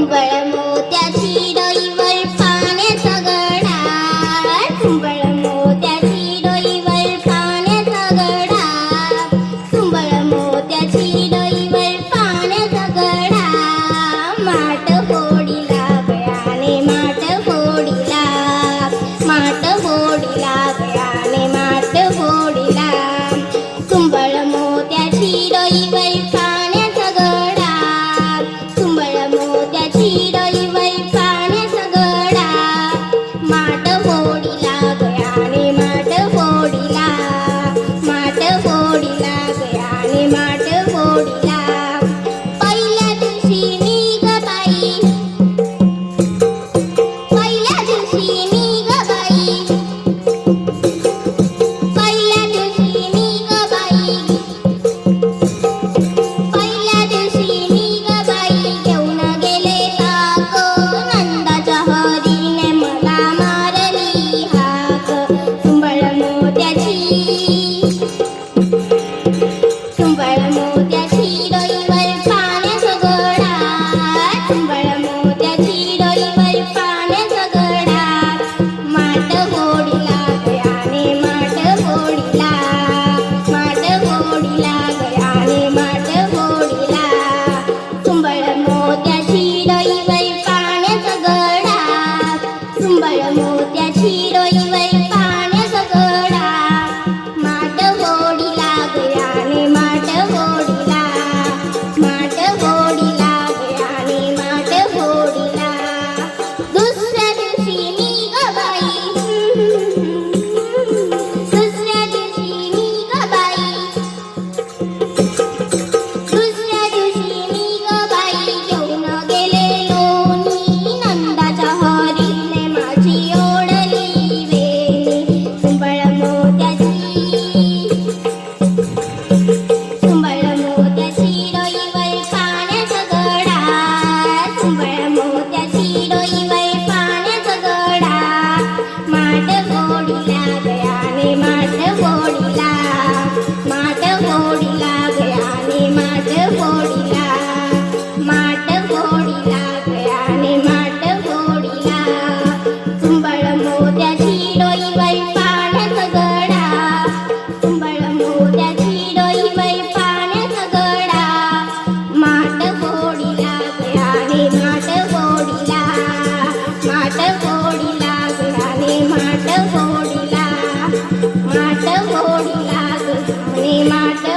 कुंबळ मोत्याची डोईवर पाण्याचा गडा कुंबळ मोत्याची डोईवर पाण्याचा गडा कुंबळ मोत्याची डोईवर पाण्याचा गडा माट फोडीला बळाने माट फोडीला. माट फोडीला 点心。Prima. Ch-